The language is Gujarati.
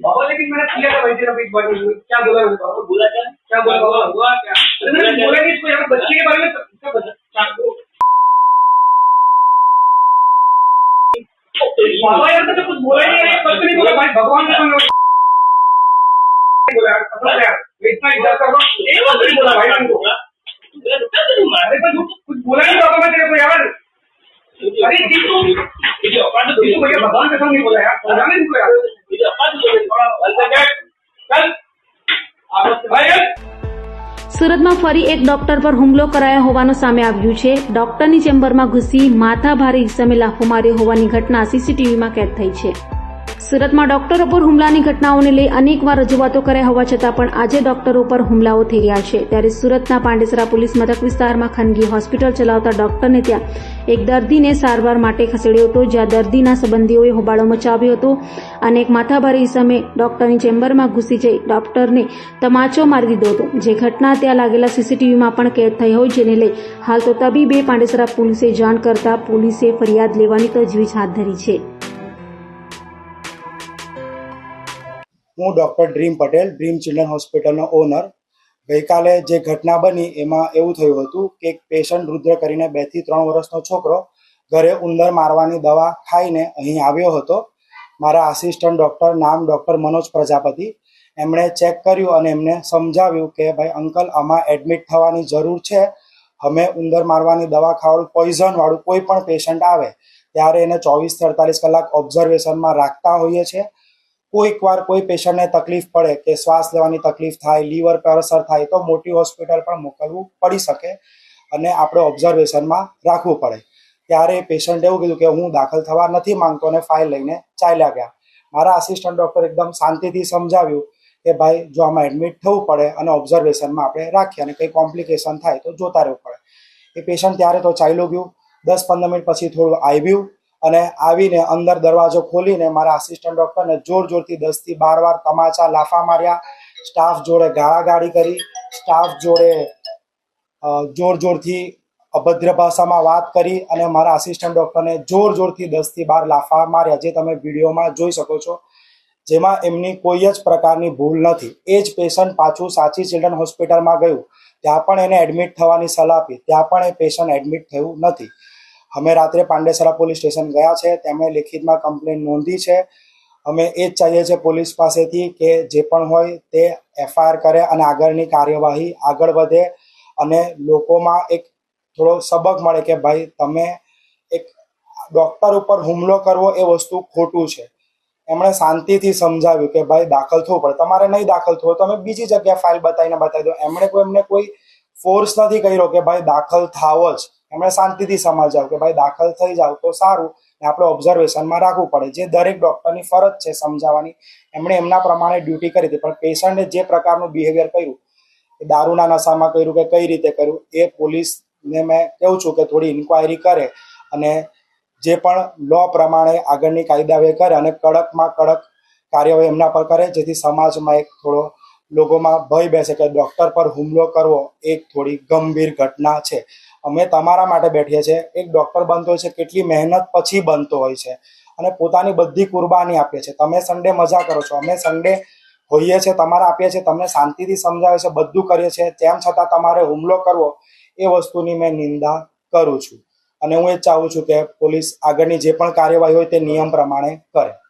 बाबा लेकिन मैंने किया था वैसे ना एक बार क्या बोला मैंने बाबा बोला क्या क्या बोला बाबा हुआ क्या अरे मैंने बोला नहीं इसको यहाँ बच्चे के बारे में क्या बता बाबा यार तो कुछ बोला ही नहीं कुछ नहीं बोला भाई भगवान के सामने बोला यार पता है यार इतना इज्जत कर रहा हूँ एक बार नहीं बोला भाई तुमको अरे पर तू कुछ बोला नहीं बाबा मैं तेरे को यार अरे जीतू जीतू भैया भगवान के सामने बोला यार बोला नहीं तुमको यार चल भाई यार સુરતમાં ફરી એક ડોક્ટર પર હુમલો કરાયો હોવાનું સામે આવ્યું છે ડોક્ટરની ચેમ્બરમાં ઘૂસી માથાભારે ઇસમે લાફો માર્યો હોવાની ઘટના સીસીટીવીમાં કેદ થઈ છે સુરતમાં ડોક્ટરો પર હુમલાની ઘટનાઓને લઈ અનેકવાર રજૂઆતો કર્યા હોવા છતાં પણ આજે ડોક્ટરો પર હુમલાઓ થઈ રહ્યા છે. ત્યારે સુરતના પાંડેસરા પોલીસ મથક વિસ્તારમાં ખાનગી હોસ્પિટલ ચલાવતા ડોક્ટરને ત્યાં એક દર્દીને સારવાર માટે ખસેડ્યો હતો, જ્યાં દર્દીના સંબંધીઓએ હોબાળો મચાવ્યો હતો. અને એક માથાભારી ઇસમે ડોક્ટરની ચેમ્બરમાં ઘૂસી જઈ ડોક્ટરને તમાચો મારી દીધો હતો. જે ઘટના ત્યાં લાગેલા સીસીટીવીમાં પણ કેદ થઈ હોય જેને લઈ હાલ તો તબીબે પાંડેસરા પોલીસે જાણ કરતા પોલીસે ફરિયાદ લેવાની તજવીજ હાથ ધરી છે. હું doctor Dream Patel, Dream children હોસ્પિટલનો ઓનર. ગઈકાલે જે ઘટના બની એમાં એવું થયું હતું કે એક પેશન્ટ રુદ્ર કરીને બેથી ત્રણ વર્ષનો છોકરો ઘરે ઉંદર મારવાની દવા ખાઈને અહીં આવ્યો હતો. મારા આસિસ્ટન્ટ ડૉક્ટર નામ ડૉક્ટર મનોજ પ્રજાપતિ. એમણે ચેક કર્યું અને એમને સમજાવ્યું કે, ભાઈ, અંકલ, આમાં એડમિટ થવાની જરૂર છે. અમે ઉંદર મારવાની દવા ખાવાનું પોઈઝનવાળું કોઈ પણ પેશન્ટ આવે, ત્યારે એને ચોવીસથી અડતાલીસ કલાક ઓબ્ઝર્વેશનમાં રાખતા હોઈએ છીએ. કોઈક વાર કોઈ પેશન્ટને તકલીફ પડે કે શ્વાસ લેવાની તકલીફ થાય, લીવર પર અસર થાય, તો મોટી હોસ્પિટલ પણ મોકલવું પડી શકે અને આપણે ઓબ્ઝર્વેશનમાં રાખવું પડે. ત્યારે પેશન્ટે એવું કીધું કે હું દાખલ થવા નથી માંગતો અને ફાઇલ લઈને ચાલ્યા ગયા. મારા આસિસ્ટન્ટ ડૉક્ટર એકદમ શાંતિથી સમજાવ્યું કે ભાઈ, જો આમાં એડમિટ થવું પડે અને ઓબ્ઝર્વેશનમાં આપણે રાખીએ અને કંઈ કોમ્પ્લિકેશન થાય તો જોતા રહેવું પડે. એ પેશન્ટ ત્યારે તો ચાલ્યું ગયું. દસ પંદર મિનિટ પછી થોડું આવ્યું અને આવીને અંદર દરવાજો ખોલીને મારા આસિસ્ટન્ટ ડૉક્ટરને જોર જોરથી દસથી બાર વાર તમાચા લાફા માર્યા સ્ટાફ જોડે ગાળાગાળી કરી સ્ટાફ જોડે જોર જોરથી અભદ્ર ભાષામાં વાત કરી અને મારા આસિસ્ટન્ટ ડૉક્ટરને જોર જોરથી દસથી બાર લાફા માર્યા, જે તમે વિડીયોમાં જોઈ શકો છો. જેમાં એમની કોઈ જ પ્રકારની ભૂલ નથી. એ જ પેશન્ટ પાછું સાચી ચિલ્ડ્રન હોસ્પિટલમાં ગયું. ત્યાં પણ એને એડમિટ થવાની સલાહ આપી. ત્યાં પણ એ પેશન્ટ એડમિટ થયું નથી. અમે રાત્રે પાંડેસરા પોલીસ સ્ટેશન ગયા છે, તેમણે લેખિતમાં કમ્પ્લેન નોંધી છે. અમે એ જ ચાહીએ છીએ પોલીસ પાસેથી કે જે પણ હોય તે એફઆઈઆર કરે અને આગળની કાર્યવાહી આગળ વધે અને લોકોમાં એક થોડો સબક મળે કે ભાઈ તમે એક ડૉક્ટર ઉપર હુમલો કરવો એ વસ્તુ ખોટું છે. એમણે શાંતિથી સમજાવ્યું કે ભાઈ દાખલ થવું પડે. તમારે નહીં દાખલ થવું તમે બીજી જગ્યાએ ફાઇલ બતાવીને બતાવી દો એમણે કોઈ એમને કોઈ ફોર્સ નથી કર્યો કે ભાઈ દાખલ થાવ જ. એમણે શાંતિથી સમજાવ કે ભાઈ દાખલ થઈ જાવ તો સારું. ને આપણે ઓબ્ઝર્વેશનમાં રાખવું પડે. જે દરેક ડૉક્ટરની ફરજ છે સમજાવવાની. એમણે એમના પ્રમાણે ડ્યુટી કરી હતી. પણ પેશન્ટે જે પ્રકારનું બિહેવિયર કર્યું દારૂના નશામાં કર્યું કે કઈ રીતે કર્યું, એ પોલીસને મેં કહું છું કે થોડી ઇન્ક્વાયરી કરે અને જે પણ લો પ્રમાણે આગળની કાયદાવે કરે અને કડકમાં કડક કાર્યવાહી એમના પર કરે, જેથી સમાજમાં એક થોડો લોકોમાં ભય બેસે કે ડૉક્ટર પર હુમલો કરવો એક થોડી ગંભીર ઘટના છે. અમે તમારા માટે બેઠીએ છીએ. એક ડૉક્ટર બનતો હોય છે, કેટલી મહેનત પછી બનતો હોય છે. અને પોતાની બધી કુરબાની આપીએ છીએ. તમે સન્ડે મજા કરો છો. અમે સન્ડે હોઈએ છીએ, તમારા આપીએ છીએ, તમને શાંતિથી સમજાવે છે, બધું કરીએ છીએ. તેમ છતાં તમારે હુમલો કરવો, એ વસ્તુની મેં નિંદા કરું છું. અને હું એ ચાહું છું કે પોલીસ આગળની જે પણ કાર્યવાહી હોય તે નિયમ પ્રમાણે કરે.